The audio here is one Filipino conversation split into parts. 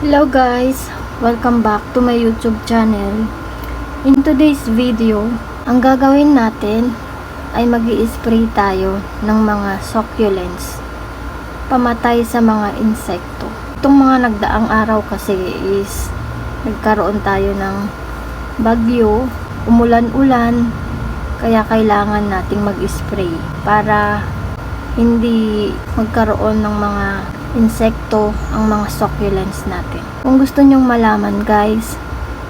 Hello guys! Welcome back to my YouTube channel. In today's video, ang gagawin natin ay mag spray tayo ng mga succulents pamatay sa mga insekto. Itong mga nagdaang araw kasi is nagkaroon tayo ng bagyo, umulan-ulan, kaya kailangan nating mag-spray para hindi magkaroon ng mga insekto ang mga succulents natin. Kung gusto nyong malaman guys,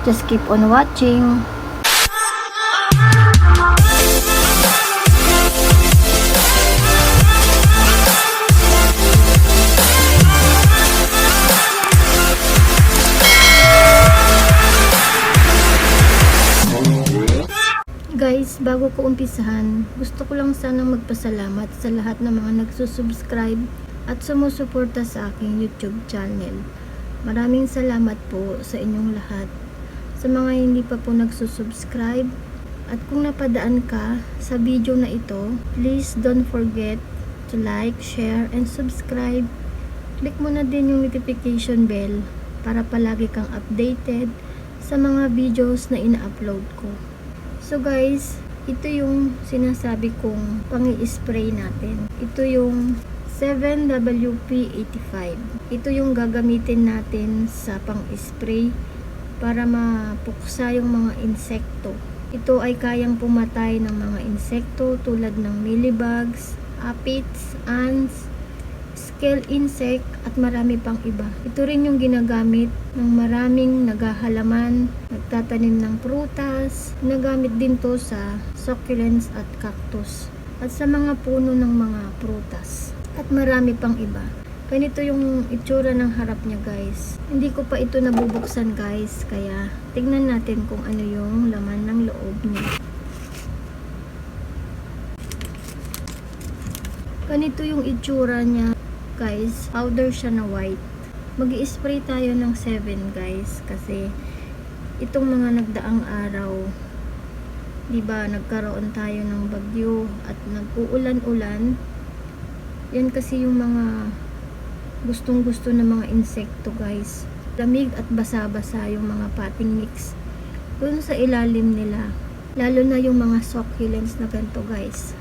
just keep on watching. Guys, bago ko umpisahan, gusto ko lang sanang magpasalamat sa lahat ng mga nagsusubscribe at sumusuporta sa aking YouTube channel. Maraming salamat po sa inyong lahat. Sa mga hindi pa po nagsusubscribe, at kung napadaan ka sa video na ito, please don't forget to like, share, and subscribe. Click mo na din yung notification bell para palagi kang updated sa mga videos na ina-upload ko. So guys, ito yung sinasabi kong pangi-spray natin. Ito yung 7WP85. Ito yung gagamitin natin sa pang-spray para mapuksa yung mga insekto. Ito ay kayang pumatay ng mga insekto tulad ng mealybugs, aphids, ants, scale insect at marami pang iba. Ito rin yung ginagamit ng maraming naghahalaman, nagtatanim ng prutas, ginagamit din to sa succulents at cactus at sa mga puno ng mga prutas at marami pang iba. Ganito yung itsura ng harap niya guys. Hindi ko pa ito nabubuksan guys, kaya tignan natin kung ano yung laman ng loob niya. Ganito yung itsura niya guys. Powder siya na white. mag spray tayo ng 7 guys kasi itong mga nagdaang araw 'di ba nagkaroon tayo ng bagyo at nag-uulan-ulan yan kasi yung mga gustong gusto ng mga insekto guys. Lamig at basa-basa yung mga potting mix dun sa ilalim nila. Lalo na yung mga succulents na ganito guys.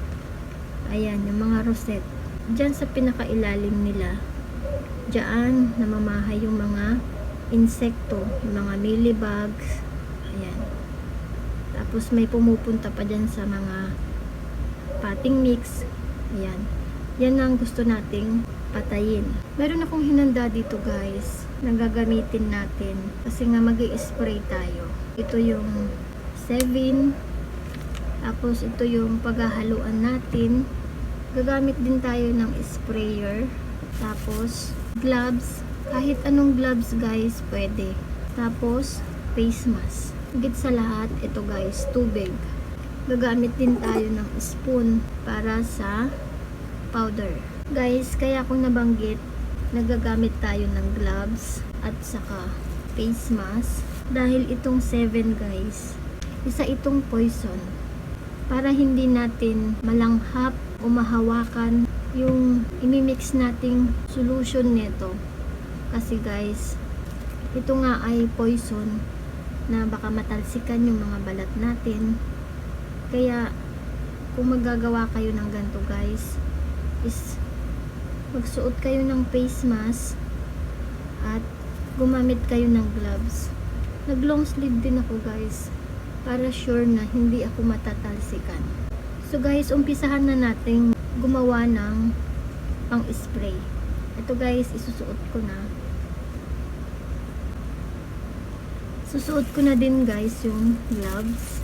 Ayan yung mga rosette. Dyan sa pinakailalim nila dyan namamahay yung mga insekto yung mga mealybugs. Ayan. Tapos may pumupunta pa dyan sa mga potting mix. Ayan yan ang gusto nating patayin. Meron akong hinanda dito guys na gagamitin natin kasi nga mag spray tayo. Ito yung 7 tapos ito yung paghahaluan natin. Gagamit din tayo ng sprayer tapos gloves. Kahit anong gloves guys pwede. Tapos face mask. Higit sa lahat ito guys tubig. Gagamit din tayo ng spoon para sa powder. Guys kaya kung nabanggit nagagamit tayo ng gloves at saka face mask. Dahil itong 7 guys isa itong poison para hindi natin malanghap o mahawakan yung imimix nating solution nito. Kasi guys ito nga ay poison na baka matalsikan yung mga balat natin. Kaya kung magagawa kayo ng ganito guys is magsuot kayo ng face mask at gumamit kayo ng gloves. Nag long sleeve din ako guys para sure na hindi ako matatalsikan. So guys umpisahan na natin gumawa ng pang spray ito guys isusuot ko na. Susuot ko na din guys yung gloves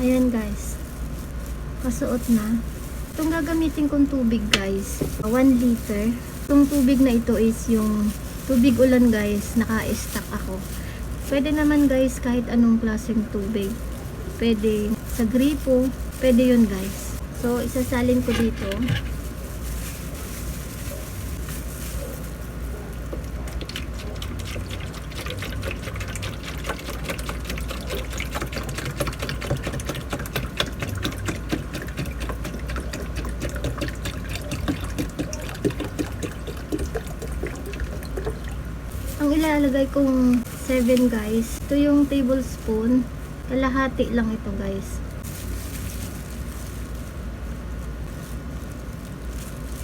Ayan guys. Kasuot na. Itong gagamitin kong tubig guys. 1 liter. Itong tubig na ito is yung tubig ulan guys. Naka-stack ako. Pwede naman guys kahit anong klaseng tubig. Pwede sa gripo. Pwede yun guys. So isasalin ko dito. Ang ilalagay kong 7 guys, ito yung tablespoon. Kalahati lang ito guys.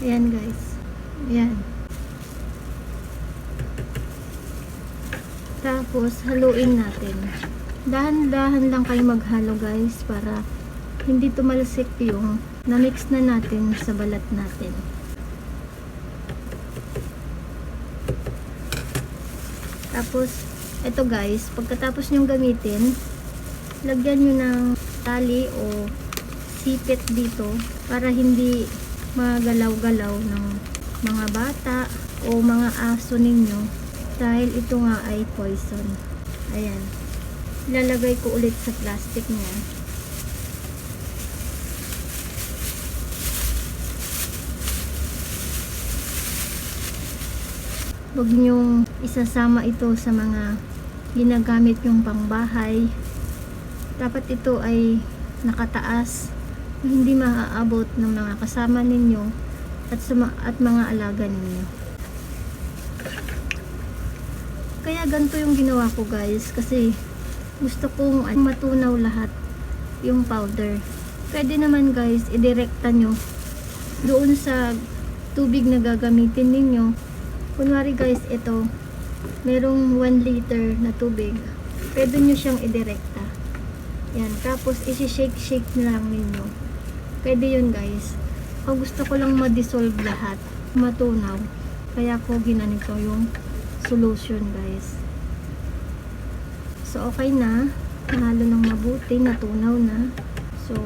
Ayan guys. Ayan. Tapos, haluin natin. Dahan-dahan lang kayo maghalo guys para hindi tumalsik yung na-mix na natin sa balat natin. Tapos, ito guys, pagkatapos nyong gamitin, lagyan nyo ng tali o sipit dito para hindi magalaw-galaw ng mga bata o mga aso ninyo dahil ito nga ay poison. Ayan. Ilalagay ko ulit sa plastic niya. Huwag niyong isasama ito sa mga ginagamit yung pangbahay. Dapat ito ay nakataas na hindi maaabot ng mga kasama ninyo at, at mga alaga ninyo. Kaya ganito yung ginawa ko guys kasi gusto kong matunaw lahat yung powder. Pwede naman guys, idirekta nyo doon sa tubig na gagamitin ninyo. Kunwari guys, ito, merong 1 liter na tubig. Pwede nyo siyang idirekta. Yan, tapos isi-shake-shake na lang ninyo. Pwede yun guys. Pag gusto ko lang ma-dissolve lahat, matunaw. Kaya ko ginanito yung solution guys. So okay na. Nahalo ng mabuti, natunaw na. So,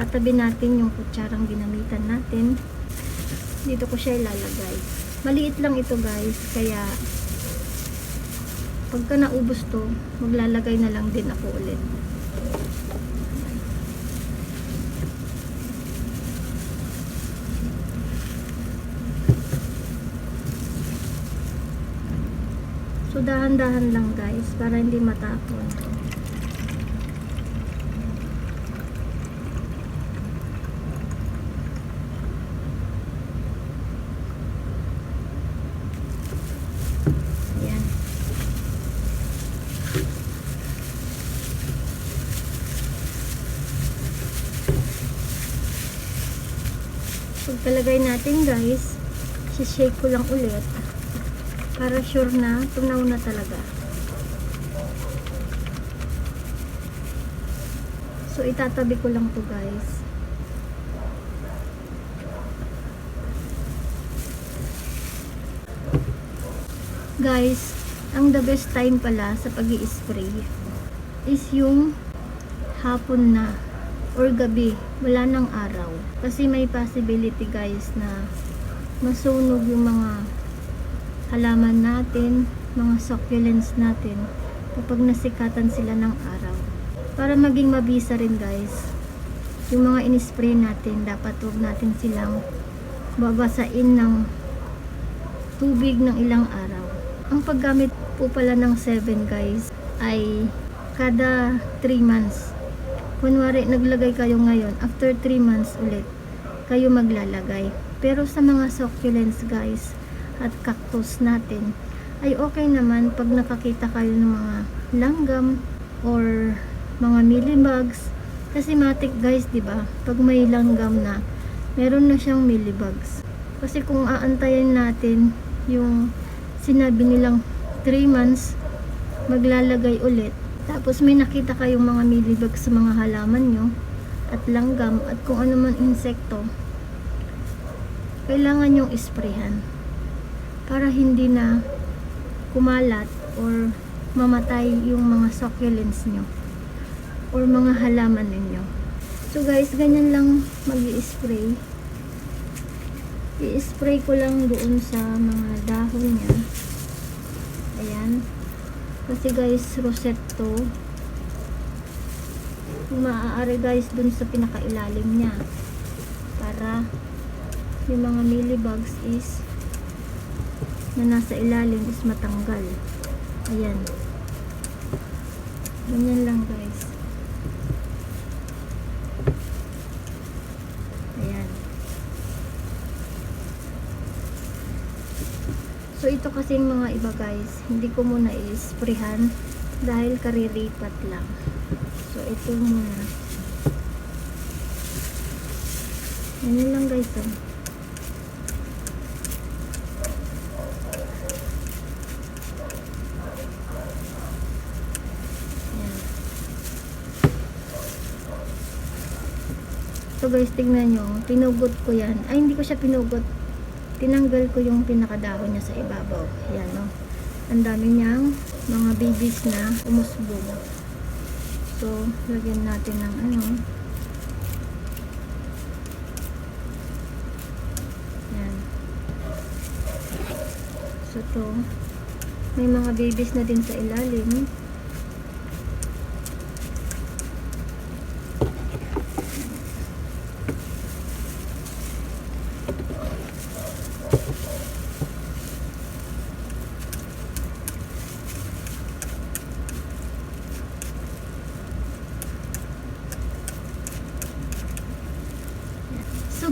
tatabi natin yung kutsarang ginamitan natin. Dito ko siya ilalagay. Maliit lang ito guys, kaya pagka naubos to, maglalagay na lang din ako ulit. So dahan-dahan lang guys para hindi matapon. Ayan. Pagkalagay natin guys, shake ko lang ulit para sure na tunaw na talaga. So itatabi ko lang to guys. Guys, ang the best time pala sa pag spray is yung hapon na or gabi, wala nang araw. Kasi may possibility guys na masunog yung mga halaman natin, mga succulents natin kapag nasikatan sila ng araw. Para maging mabisa rin guys, yung mga inispray natin, dapat huwag natin silang babasain ng tubig ng ilang araw. Ang paggamit po pala ng 7 guys ay kada 3 months. Kunwari naglagay kayo ngayon, after 3 months ulit, kayo maglalagay. Pero sa mga succulents guys, at cactus natin ay okay naman pag nakakita kayo ng mga langgam or mga millibugs kasi matik guys di ba? Pag may langgam na meron na siyang millibugs kasi kung aantayin natin yung sinabi nilang 3 months maglalagay ulit tapos may nakita kayong mga millibugs sa mga halaman nyo at langgam at kung ano man insekto kailangan yung isprehan para hindi na kumalat or mamatay yung mga succulents nyo or mga halaman ninyo. So guys, ganyan lang mag spray I-spray ko lang doon sa mga dahon niya. Kasi guys, rosette to. Maaari guys dun sa pinakailalim niya. Para yung mga millibugs is na nasa ilalim is matanggal. Ayan. Ganyan lang guys. Ayan. So ito kasing mga iba guys, hindi ko muna i-sprayhan dahil kariripat lang. So ito muna. Yan lang guys. Oh. So guys, tignan nyo. Pinugot ko yan. Ay, hindi ko siya pinugot. Tinanggal ko yung pinakadahon niya sa ibabaw. Yan, no. Ang dami niyang mga babies na umusbong. So, lagyan natin ng ano. Yan. So, to. May mga babies na din sa ilalim.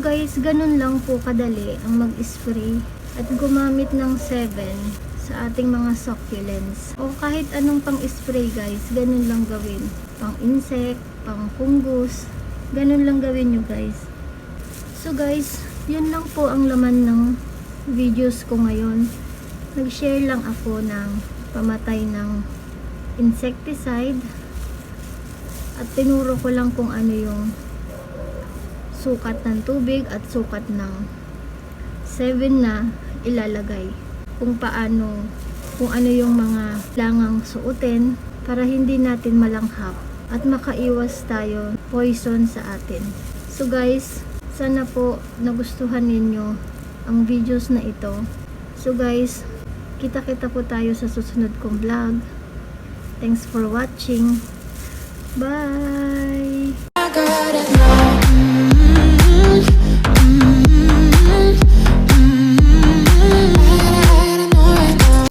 Guys, ganun lang po kadali ang mag-spray at gumamit ng 7 sa ating mga succulents. O kahit anong pang-spray guys, ganun lang gawin. Pang insect, pang fungus, ganun lang gawin nyo guys. So guys, yun lang po ang laman ng videos ko ngayon. Nag-share lang ako ng pamatay ng insecticide at tinuro ko lang kung ano yung sukat ng tubig at sukat ng 7 na ilalagay. Kung paano kung ano yung mga langang suotin para hindi natin malanghap at makaiwas tayo poison sa atin. So guys sana po nagustuhan ninyo ang videos na ito. So guys kita kita po tayo sa susunod kong vlog. Thanks for watching. Bye